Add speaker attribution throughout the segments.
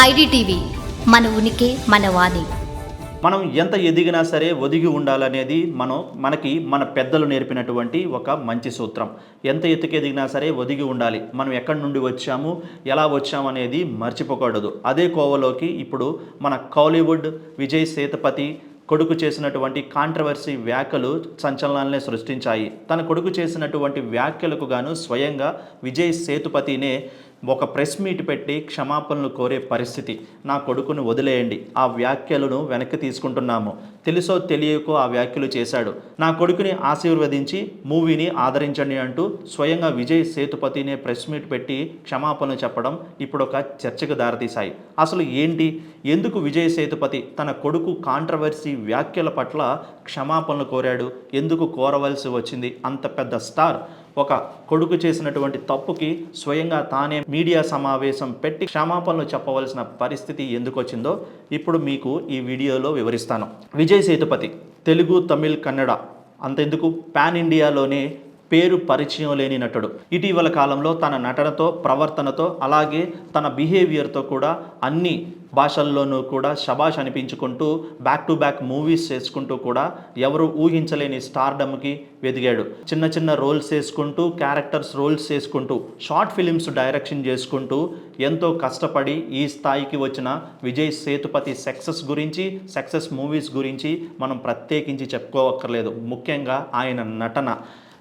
Speaker 1: IDTV మన ఉనికి మన వాణి.
Speaker 2: మనం ఎంత ఎదిగినా సరే ఒదిగి ఉండాలనేది మనం మనకి మన పెద్దలు నేర్పినటువంటి ఒక మంచి సూత్రం. ఎంత ఎత్తుకు ఎదిగినా సరే ఒదిగి ఉండాలి. మనం ఎక్కడి నుండి వచ్చాము ఎలా వచ్చాము అనేది మర్చిపోకూడదు. అదే కోవలోకి ఇప్పుడు మన కాలీవుడ్ విజయ్ సేతుపతి కొడుకు చేసినటువంటి కాంట్రవర్సీ వ్యాఖ్యలు సంచలనాలనే సృష్టించాయి. తన కొడుకు చేసినటువంటి వ్యాఖ్యలకు గాను స్వయంగా విజయ్ సేతుపతినే ఒక ప్రెస్ మీట్ పెట్టి క్షమాపణలు కోరే పరిస్థితి నా కొడుకును వదిలేయండి. ఆ వ్యాఖ్యలను వెనక్కి తీసుకుంటున్నాము. తెలుసో తెలియకో ఆ వ్యాఖ్యలు చేశాడు. నా కొడుకుని ఆశీర్వదించి మూవీని ఆదరించండి అంటూ స్వయంగా విజయ్ సేతుపతినే ప్రెస్ మీట్ పెట్టి క్షమాపణలు చెప్పడం ఇప్పుడు ఒక చర్చకు దారితీశాయి. అసలు ఏంటి? ఎందుకు విజయ్ సేతుపతి తన కొడుకు కాంట్రవర్సీ వ్యాఖ్యల పట్ల క్షమాపణలు కోరాడు? ఎందుకు కోరవలసి వచ్చింది? అంత పెద్ద స్టార్ ఒక కొడుకు చేసినటువంటి తప్పుకి స్వయంగా తానే మీడియా సమావేశం పెట్టి క్షమాపణలు చెప్పవలసిన పరిస్థితి ఎందుకు వచ్చిందో ఇప్పుడు మీకు ఈ వీడియోలో వివరిస్తాను. విజయ్ సేతుపతి తెలుగు తమిళ్ కన్నడ అంతెందుకు? పాన్ ఇండియాలోనే పేరు పరిచయం లేని నటుడు. ఇటీవల కాలంలో తన నటనతో ప్రవర్తనతో అలాగే తన బిహేవియర్తో కూడా అన్ని భాషల్లోనూ కూడా శబాష్ అనిపించుకుంటూ బ్యాక్ టు బ్యాక్ మూవీస్ చేసుకుంటూ కూడా ఎవరు ఊహించలేని స్టార్డమ్కి వెదిగాడు. చిన్న చిన్న రోల్స్ చేసుకుంటూ క్యారెక్టర్స్ రోల్స్ చేసుకుంటూ షార్ట్ ఫిలిమ్స్ డైరెక్షన్ చేసుకుంటూ ఎంతో కష్టపడి ఈ స్థాయికి వచ్చిన విజయ్ సేతుపతి సక్సెస్ గురించి సక్సెస్ మూవీస్ గురించి మనం ప్రత్యేకించి చెప్పుకోవక్కర్లేదు. ముఖ్యంగా ఆయన నటన.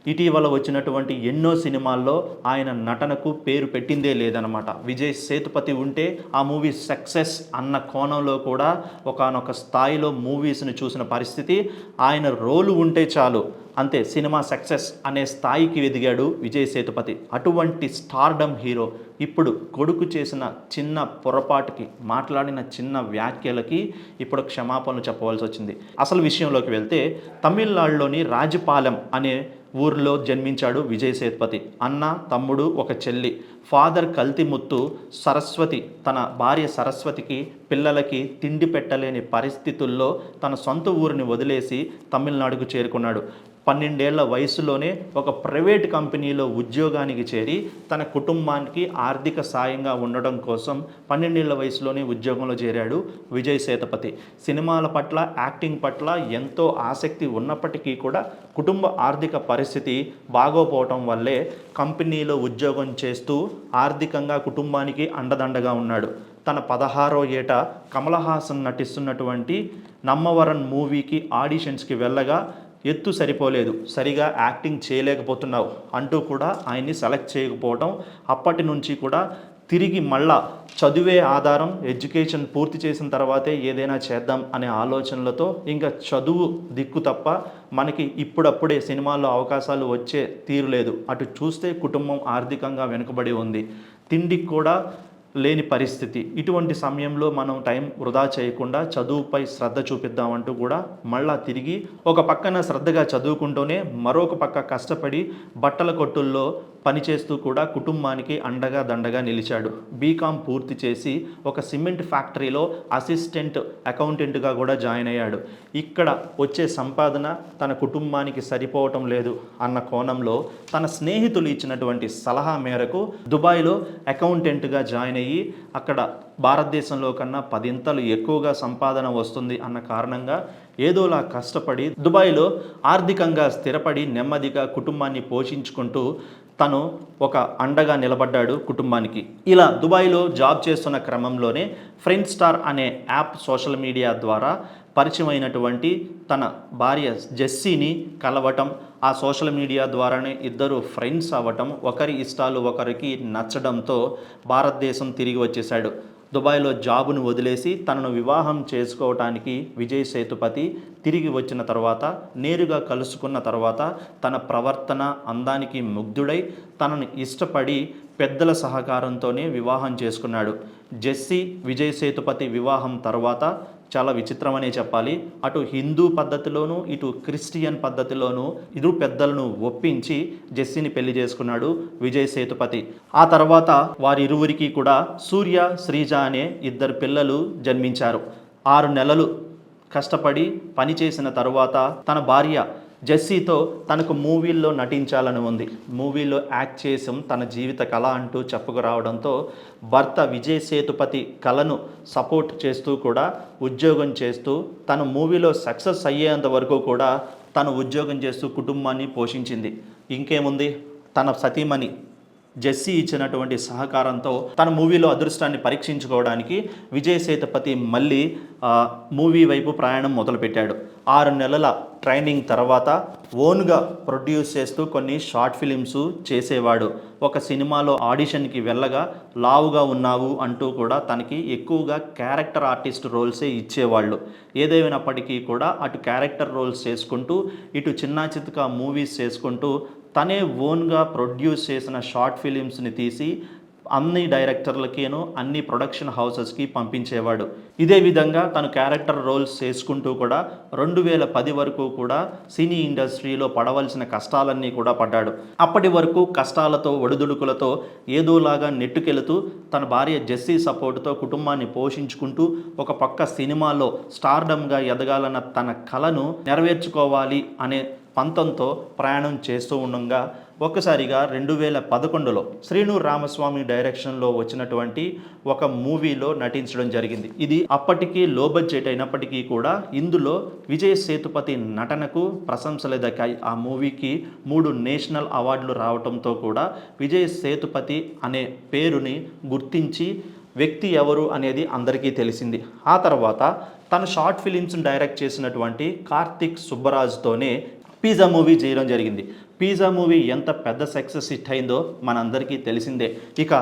Speaker 2: ఇటీవల వచ్చినటువంటి ఎన్నో సినిమాల్లో ఆయన నటనకు పేరు పెట్టిందే లేదనమాట విజయ్ సేతుపతి ఉంటే ఆ మూవీ సక్సెస్ అన్న కోణంలో కూడా ఒకనొక స్థాయిలో మూవీస్ని చూసిన పరిస్థితి. ఆయన రోలు ఉంటే చాలు. అంతే సినిమా సక్సెస్ అనే స్థాయికి ఎదిగాడు విజయ్ సేతుపతి. అటువంటి స్టార్డమ్ హీరో ఇప్పుడు కొడుకు చేసిన చిన్న పొరపాటుకి మాట్లాడిన చిన్న వ్యాఖ్యలకి ఇప్పుడు క్షమాపణలు చెప్పవలసి వచ్చింది. అసలు విషయంలోకి వెళ్తే తమిళనాడులోని రాజపాలెం అనే ఊరిలో జన్మించాడు విజయ్ సేతుపతి అన్న తమ్ముడు ఒక చెల్లి. ఫాదర్ కల్తిముత్తు సరస్వతి తన భార్య సరస్వతికి పిల్లలకి తిండి పెట్టలేని పరిస్థితుల్లో తన సొంత ఊరిని వదిలేసి తమిళనాడుకు చేరుకున్నాడు. పన్నెండేళ్ళ వయసులోనే ఒక ప్రైవేట్ కంపెనీలో ఉద్యోగానికి చేరి తన కుటుంబానికి ఆర్థిక సాయంగా ఉండడం కోసం పన్నెండేళ్ళ వయసులోనే ఉద్యోగంలో చేరాడు విజయ్ సేతపతి. సినిమాల పట్ల యాక్టింగ్ పట్ల ఎంతో ఆసక్తి ఉన్నప్పటికీ కూడా కుటుంబ ఆర్థిక పరిస్థితి బాగోపోవటం వల్లే కంపెనీలో ఉద్యోగం చేస్తూ ఆర్థికంగా కుటుంబానికి అండదండగా ఉన్నాడు. తన పదహారో ఏట కమలహాసన్ నటిస్తున్నటువంటి నమ్మవరన్ మూవీకి ఆడిషన్స్కి వెళ్ళగా ఎత్తు సరిపోలేదు. సరిగా యాక్టింగ్ చేయలేకపోతున్నావు అంటూ కూడా ఆయన్ని సెలెక్ట్ చేయకపోవడం అప్పటి నుంచి కూడా తిరిగి మళ్ళా చదువే ఆధారం ఎడ్యుకేషన్ పూర్తి చేసిన తర్వాతే ఏదైనా చేద్దాం అనే ఆలోచనలతో ఇంకా చదువు దిక్కు తప్ప మనకి ఇప్పుడప్పుడే సినిమాల్లో అవకాశాలు వచ్చే తీరులేదు అటు చూస్తే కుటుంబం ఆర్థికంగా వెనుకబడి ఉంది. తిండికి కూడా లేని పరిస్థితి. ఇటువంటి సమయంలో మనం టైం వృధా చేయకుండా చదువుపై శ్రద్ధ చూపిద్దామంటూ కూడా మళ్ళా తిరిగి ఒక పక్కన శ్రద్ధగా చదువుకుంటూనే మరొక పక్క కష్టపడి బట్టల కొట్టుల్లో పనిచేస్తూ కూడా కుటుంబానికి అండగా దండగా నిలిచాడు. బీకామ్ పూర్తి చేసి ఒక సిమెంట్ ఫ్యాక్టరీలో అసిస్టెంట్ అకౌంటెంట్గా కూడా జాయిన్ అయ్యాడు. ఇక్కడ వచ్చే సంపాదన తన కుటుంబానికి సరిపోవటం లేదు అన్న కోణంలో తన స్నేహితులు ఇచ్చినటువంటి సలహా మేరకు దుబాయ్లో అకౌంటెంట్గా జాయిన్ అయ్యి అక్కడ భారతదేశంలో కన్నా పదింతలు ఎక్కువగా సంపాదన వస్తుంది అన్న కారణంగా ఏదోలా కష్టపడి దుబాయ్లో ఆర్థికంగా స్థిరపడి నెమ్మదిగా కుటుంబాన్ని పోషించుకుంటూ తను ఒక అండగా నిలబడ్డాడు కుటుంబానికి. ఇలా దుబాయ్లో జాబ్ చేస్తున్న క్రమంలోనే ఫ్రెండ్ స్టార్ అనే యాప్ సోషల్ మీడియా ద్వారా పరిచయమైనటువంటి తన భార్య జెస్సీని కలవటం ఆ సోషల్ మీడియా ద్వారానే ఇద్దరు ఫ్రెండ్స్ అవ్వటం ఒకరి ఇష్టాలు ఒకరికి నచ్చడంతో భారతదేశం తిరిగి వచ్చేశాడు. దుబాయ్లో జాబును వదిలేసి తనను వివాహం చేసుకోవటానికి విజయ్ సేతుపతి తిరిగి వచ్చిన తర్వాత నేరుగా కలుసుకున్న తర్వాత తన ప్రవర్తన అందానికి ముగ్ధుడై తనను ఇష్టపడి పెద్దల సహకారంతోనే వివాహం చేసుకున్నాడు. జెస్సీ విజయ్ సేతుపతి వివాహం తర్వాత చాలా విచిత్రమనే చెప్పాలి. అటు హిందూ పద్ధతిలోనూ ఇటు క్రిస్టియన్ పద్ధతిలోనూ ఇరు పెద్దలను ఒప్పించి జెస్సీని పెళ్ళి చేసుకున్నాడు విజయ్ సేతుపతి. ఆ తర్వాత వారిరువురికి కూడా సూర్య శ్రీజ అనే ఇద్దరు పిల్లలు జన్మించారు. ఆరు నెలలు కష్టపడి పనిచేసిన తరువాత తన భార్య జెస్సీతో తనకు మూవీల్లో నటించాలని ఉంది. మూవీలో యాక్ట్ చేసాం తన జీవిత కళ అంటూ చెప్పుకురావడంతో భర్త విజయ్ సేతుపతి కళను సపోర్ట్ చేస్తూ కూడా ఉద్యోగం చేస్తూ తన మూవీలో సక్సెస్ అయ్యేంత వరకు కూడా తను ఉద్యోగం చేస్తూ కుటుంబాన్ని పోషించింది. ఇంకేముంది? తన సతీమణి జెస్సీ ఇచ్చినటువంటి సహకారంతో తన మూవీలో అదృష్టాన్ని పరీక్షించుకోవడానికి విజయ్ సేతుపతి మళ్ళీ మూవీ వైపు ప్రయాణం మొదలుపెట్టాడు. ఆరు నెలల ట్రైనింగ్ తర్వాత ఓన్గా ప్రొడ్యూస్ చేస్తూ కొన్ని షార్ట్ ఫిలిమ్స్ చేసేవాడు. ఒక సినిమాలో ఆడిషన్కి వెళ్ళగా లావుగా ఉన్నావు అంటూ కూడా తనకి ఎక్కువగా క్యారెక్టర్ ఆర్టిస్ట్ రోల్సే ఇచ్చేవాళ్ళు. ఏదేమైనప్పటికీ కూడా అటు క్యారెక్టర్ రోల్స్ చేసుకుంటూ ఇటు చిన్న చితక మూవీస్ చేసుకుంటూ తనే ఓన్గా ప్రొడ్యూస్ చేసిన షార్ట్ ఫిలిమ్స్ని తీసి అన్ని డైరెక్టర్లకేనో అన్ని ప్రొడక్షన్ హౌసెస్కి పంపించేవాడు. ఇదే విధంగా తను క్యారెక్టర్ రోల్స్ చేసుకుంటూ కూడా రెండు వేల పది వరకు కూడా సినీ ఇండస్ట్రీలో పడవలసిన కష్టాలన్నీ కూడా పడ్డాడు. అప్పటి వరకు కష్టాలతో ఒడిదుడుకులతో ఏదోలాగా నెట్టుకెళుతూ తన భార్య జెస్సీ సపోర్ట్తో కుటుంబాన్ని పోషించుకుంటూ ఒక పక్క సినిమాలో స్టార్డమ్గా ఎదగాలన్న తన కలను నెరవేర్చుకోవాలి అనే పంతంతో ప్రయాణం చేస్తూ ఉండగా ఒక్కసారిగా రెండు వేల పదకొండులో శ్రీను రామస్వామి డైరెక్షన్లో వచ్చినటువంటి ఒక మూవీలో నటించడం జరిగింది. ఇది అప్పటికీ లో బడ్జెట్ అయినప్పటికీ కూడా ఇందులో విజయ్ సేతుపతి నటనకు ప్రశంసలు దక్కాయి ఆ మూవీకి మూడు నేషనల్ అవార్డులు రావడంతో కూడా విజయ్ సేతుపతి అనే పేరుని గుర్తించి వ్యక్తి ఎవరు అనేది అందరికీ తెలిసింది. ఆ తర్వాత తను షార్ట్ ఫిలిమ్స్ డైరెక్ట్ చేసినటువంటి కార్తిక్ సుబ్బరాజ్తోనే పిజ్జా మూవీ చేయడం జరిగింది. పిజ్జా మూవీ ఎంత పెద్ద సక్సెస్ హిట్ అయిందో మనందరికీ తెలిసిందే. ఇక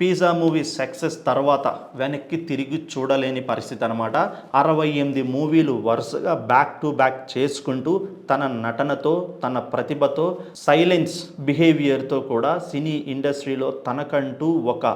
Speaker 2: పిజ్జా మూవీ సక్సెస్ తర్వాత వెనక్కి తిరిగి చూడలేని పరిస్థితి అనమాట అరవై ఎనిమిది మూవీలు వరుసగా బ్యాక్ టు బ్యాక్ చేసుకుంటూ తన నటనతో తన ప్రతిభతో సైలెన్స్ బిహేవియర్తో కూడా సినీ ఇండస్ట్రీలో తనకంటూ ఒక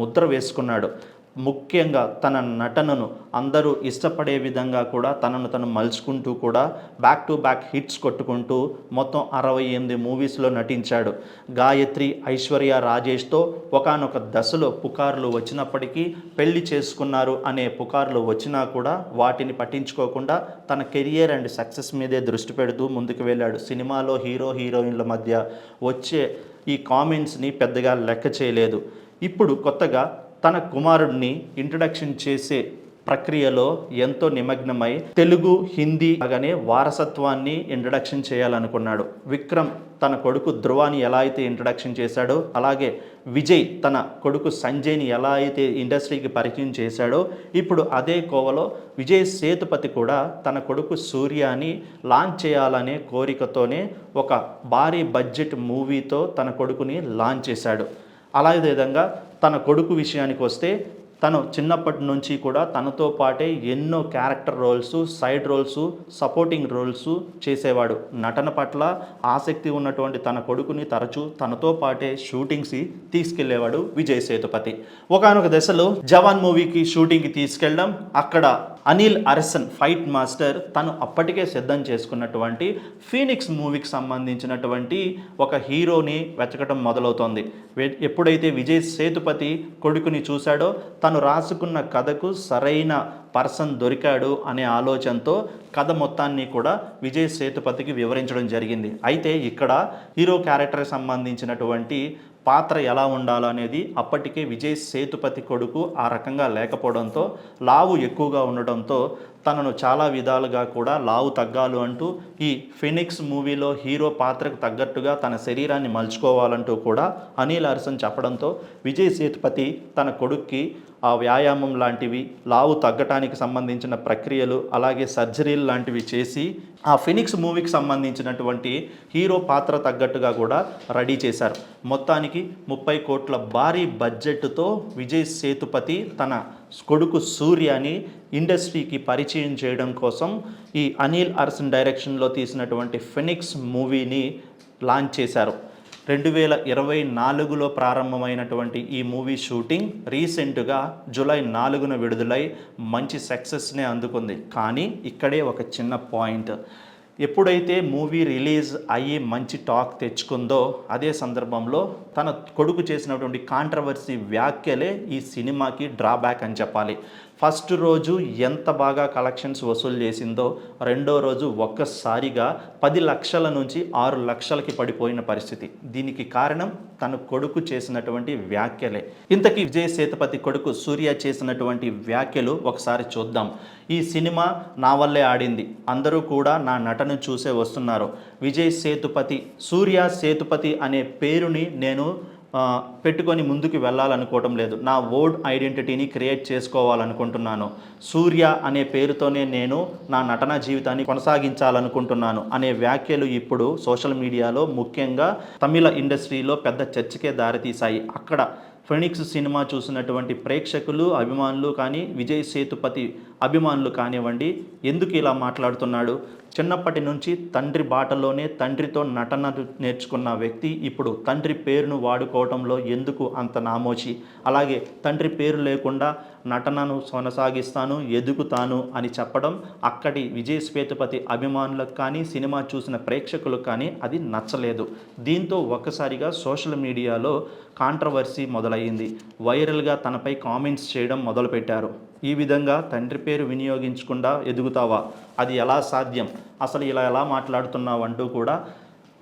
Speaker 2: ముద్ర వేసుకున్నాడు. ముఖ్యంగా తన నటనను అందరూ ఇష్టపడే విధంగా కూడా తనను తను మలుచుకుంటూ కూడా బ్యాక్ టు బ్యాక్ హిట్స్ కొట్టుకుంటూ మొత్తం అరవై ఎనిమిది మూవీస్లో నటించాడు. గాయత్రి ఐశ్వర్య రాజేష్తో ఒకానొక దశలో పుకార్లు వచ్చినప్పటికీ పెళ్ళి చేసుకున్నారు అనే పుకార్లు వచ్చినా కూడా వాటిని పట్టించుకోకుండా తన కెరియర్ అండ్ సక్సెస్ మీదే దృష్టి పెడుతూ ముందుకు వెళ్ళాడు. సినిమాలో హీరో హీరోయిన్ల మధ్య వచ్చే ఈ కామెంట్స్ని పెద్దగా లెక్క చేయలేదు. ఇప్పుడు కొత్తగా తన కుమారుడిని ఇంట్రడక్షన్ చేసే ప్రక్రియలో ఎంతో నిమగ్నమై తెలుగు హిందీ అలాగనే వారసత్వాన్ని ఇంట్రడక్షన్ చేయాలనుకున్నాడు. విక్రమ్ తన కొడుకు ధ్రువాని ఎలా అయితే ఇంట్రడక్షన్ చేశాడో అలాగే విజయ్ తన కొడుకు సంజయ్ని ఎలా అయితే ఇండస్ట్రీకి పరిచయం చేశాడో ఇప్పుడు అదే కోవలో విజయ్ సేతుపతి కూడా తన కొడుకు సూర్యాని లాంచ్ చేయాలనే కోరికతోనే ఒక భారీ బడ్జెట్ మూవీతో తన కొడుకుని లాంచ్ చేశాడు. అలాగే విధంగా తన కొడుకు విషయానికి వస్తే తను చిన్నప్పటి నుంచి కూడా తనతో పాటే ఎన్నో character roles side roles supporting roles చేసేవాడు. నటన పట్ల ఆసక్తి ఉన్నటువంటి తన కొడుకుని తరచూ తనతో పాటే షూటింగ్స్ తీసుకెళ్ళేవాడు విజయ్ సేతుపతి ఒకానొక దశలో జవాన్ మూవీకి షూటింగ్కి తీసుకెళ్ళడం అక్కడ అనిల్ అరసన్ ఫైట్ మాస్టర్ తను అప్పటికే సిద్ధం చేసుకున్నటువంటి ఫీనిక్స్ మూవీకి సంబంధించినటువంటి ఒక హీరోని వెతకటం మొదలవుతోంది. ఎప్పుడైతే విజయ్ సేతుపతి కొడుకుని చూశాడో తను రాసుకున్న కథకు సరైన పర్సన్ దొరికాడు అనే ఆలోచనతో కథ మొత్తాన్ని కూడా విజయ్ సేతుపతికి వివరించడం జరిగింది. అయితే ఇక్కడ హీరో క్యారెక్టర్కి సంబంధించినటువంటి పాత్ర ఎలా ఉండాలో అనేది అప్పటికే విజయ్ సేతుపతి కొడుకు ఆ రకంగా లేకపోవడంతో లావు ఎక్కువగా ఉండడంతో తనను చాలా విధాలుగా కూడా లావు తగ్గాలు అంటూ ఈ ఫినిక్స్ మూవీలో హీరో పాత్రకు తగ్గట్టుగా తన శరీరాన్ని మలుచుకోవాలంటూ కూడా అనిల్ అర్సన్ చెప్పడంతో విజయ్ సేతుపతి తన కొడుక్కి ఆ వ్యాయామం లాంటివి లావు తగ్గటానికి సంబంధించిన ప్రక్రియలు అలాగే సర్జరీలు లాంటివి చేసి ఆ ఫినిక్స్ మూవీకి సంబంధించినటువంటి హీరో పాత్ర తగ్గట్టుగా కూడా రెడీ చేశారు. మొత్తానికి ముప్పై కోట్ల భారీ బడ్జెట్తో విజయ్ సేతుపతి తన కొడుకు సూర్యని ఇండస్ట్రీకి పరిచయం చేయడం కోసం ఈ అనిల్ అర్సన్ డైరెక్షన్లో తీసినటువంటి ఫినిక్స్ మూవీని లాంచ్ చేశారు. రెండు వేల ఇరవై నాలుగులో ప్రారంభమైనటువంటి ఈ మూవీ షూటింగ్ రీసెంట్గా జూలై నాలుగున విడుదలై మంచి సక్సెస్నే అందుకుంది. కానీ ఇక్కడే ఒక చిన్న పాయింట్. ఎప్పుడైతే మూవీ రిలీజ్ అయ్యి మంచి టాక్ తెచ్చుకుందో అదే సందర్భంలో తన కొడుకు చేసినటువంటి కాంట్రవర్సీ వ్యాఖ్యలే ఈ సినిమాకి డ్రాబ్యాక్ అని చెప్పాలి. ఫస్ట్ రోజు ఎంత బాగా కలెక్షన్స్ వసూలు చేసిందో రెండో రోజు ఒక్కసారిగా పది లక్షల నుంచి ఆరు లక్షలకి పడిపోయిన పరిస్థితి. దీనికి కారణం తన కొడుకు చేసినటువంటి వ్యాఖ్యలే. ఇంతకీ విజయ్ సేతుపతి కొడుకు సూర్య చేసినటువంటి వ్యాఖ్యలు ఒకసారి చూద్దాం. ఈ సినిమా నా వల్లే ఆడింది. అందరూ కూడా నా నటను చూసే వస్తున్నారు. విజయ్ సేతుపతి సూర్య సేతుపతి అనే పేరుని నేను పెట్టుకొని ముందుకు వెళ్ళాలనుకోవటం లేదు. నా ఓల్డ్ ఐడెంటిటీని క్రియేట్ చేసుకోవాలనుకుంటున్నాను. సూర్య అనే పేరుతోనే నేను నా నటన జీవితాన్ని కొనసాగించాలనుకుంటున్నాను అనే వ్యాఖ్యలు ఇప్పుడు సోషల్ మీడియాలో ముఖ్యంగా తమిళ ఇండస్ట్రీలో పెద్ద చర్చకే దారితీశాయి. అక్కడ ఫెనిక్స్ సినిమా చూసినటువంటి ప్రేక్షకులు అభిమానులు కానీ విజయ్ సేతుపతి అభిమానులు కానివ్వండి ఎందుకు ఇలా మాట్లాడుతున్నాడు? చిన్నప్పటి నుంచి తండ్రి బాటలోనే తండ్రితో నటన నేర్చుకున్న వ్యక్తి ఇప్పుడు తండ్రి పేరును వాడుకోవటంలో ఎందుకు అంత నామోచి అలాగే తండ్రి పేరు లేకుండా నటనను కొనసాగిస్తాను ఎదుగుతాను అని చెప్పడం అక్కడి విజయ్ సేతుపతి అభిమానులకు కానీ సినిమా చూసిన ప్రేక్షకులకు కానీ అది నచ్చలేదు. దీంతో ఒక్కసారిగా సోషల్ మీడియాలో కాంట్రవర్సీ మొదలయ్యింది. వైరల్గా తనపై కామెంట్స్ చేయడం మొదలుపెట్టారు. ఈ విధంగా తండ్రి పేరు వినియోగించకుండా ఎదుగుతావా? అది ఎలా సాధ్యం? అసలు ఇలా ఎలా మాట్లాడుతున్నావు అంటూ కూడా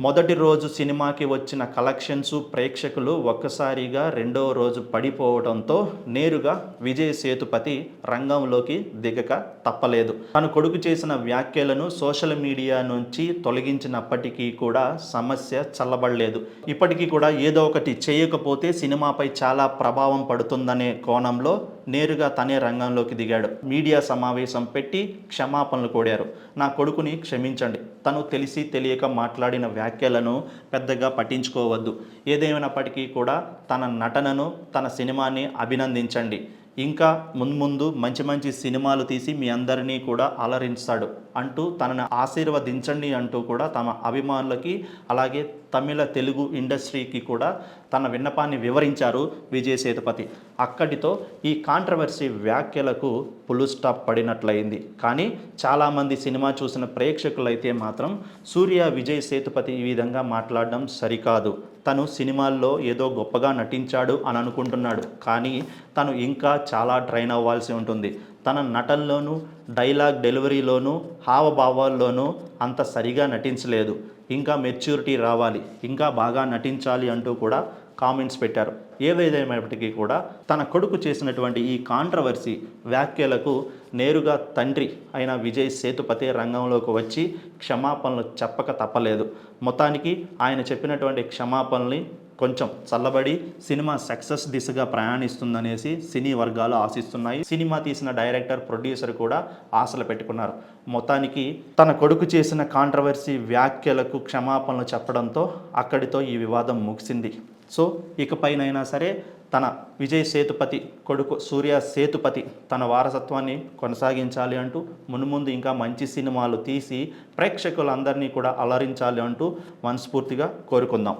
Speaker 2: మొదటి రోజు సినిమాకి వచ్చిన కలెక్షన్స్ ప్రేక్షకులు ఒక్కసారిగా రెండో రోజు పడిపోవడంతో నేరుగా విజయ్ సేతుపతి రంగంలోకి దిగక తప్పలేదు. తను కొడుకు చేసిన వ్యాఖ్యలను సోషల్ మీడియా నుంచి తొలగించినప్పటికీ కూడా సమస్య చల్లబడలేదు. ఇప్పటికీ కూడా ఏదో ఒకటి చేయకపోతే సినిమాపై చాలా ప్రభావం పడుతుందనే కోణంలో నేరుగా తనే రంగంలోకి దిగాడు. మీడియా సమావేశం పెట్టి క్షమాపణలు కోడారు. నా కొడుకుని క్షమించండి. తను తెలిసి తెలియక మాట్లాడిన వ్యాఖ్యలను పెద్దగా పట్టించుకోవద్దు. ఏదేమైనప్పటికీ కూడా తన నటనను తన సినిమాని అభినందించండి. ఇంకా మున్ముందు మంచి మంచి సినిమాలు తీసి మీ అందరినీ కూడా అలరించాడు అంటూ తనను ఆశీర్వదించండి అంటూ కూడా తమ అభిమానులకి అలాగే తమిళ తెలుగు ఇండస్ట్రీకి కూడా తన విన్నపాన్ని వివరించారు విజయ్ సేతుపతి. అక్కడితో ఈ కాంట్రవర్సీ వ్యాఖ్యలకు పులు స్టాప్ పడినట్లయింది. కానీ చాలామంది సినిమా చూసిన ప్రేక్షకులైతే మాత్రం సూర్య విజయ్ సేతుపతి ఈ విధంగా మాట్లాడడం సరికాదు. తను సినిమాల్లో ఏదో గొప్పగా నటించాడు అని అనుకుంటున్నాడు కానీ తను ఇంకా చాలా ట్రైన్ అవ్వాల్సి ఉంటుంది. తన నటనలోనూ డైలాగ్ డెలివరీలోనూ హావభావాల్లోనూ అంత సరిగా నటించలేదు. ఇంకా మెచ్యూరిటీ రావాలి. ఇంకా బాగా నటించాలి అంటూ కూడా కామెంట్స్ పెట్టారు. ఏదేమైనప్పటికీ కూడా తన కొడుకు చేసినటువంటి ఈ కాంట్రవర్సీ వ్యాఖ్యలకు నేరుగా తండ్రి అయిన విజయ్ సేతుపతి రంగంలోకి వచ్చి క్షమాపణలు చెప్పక తప్పలేదు. మొత్తానికి ఆయన చెప్పినటువంటి క్షమాపణల్ని కొంచెం చల్లబడి సినిమా సక్సెస్ దిశగా ప్రయాణిస్తుందనేసి సినీ వర్గాలు ఆశిస్తున్నాయి. సినిమా తీసిన డైరెక్టర్ ప్రొడ్యూసర్ కూడా ఆశలు పెట్టుకున్నారు. మొత్తానికి తన కొడుకు చేసిన కాంట్రవర్సీ వ్యాఖ్యలకు క్షమాపణలు చెప్పడంతో అక్కడితో ఈ వివాదం ముగిసింది. సో ఇకపైనైనా సరే తన విజయ్ సేతుపతి కొడుకు సూర్య సేతుపతి తన వారసత్వాన్ని కొనసాగించాలి అంటూ మున్ముందు ఇంకా మంచి సినిమాలు తీసి ప్రేక్షకులందరినీ కూడా అలరించాలి అంటూ మనస్ఫూర్తిగా కోరుకుందాం.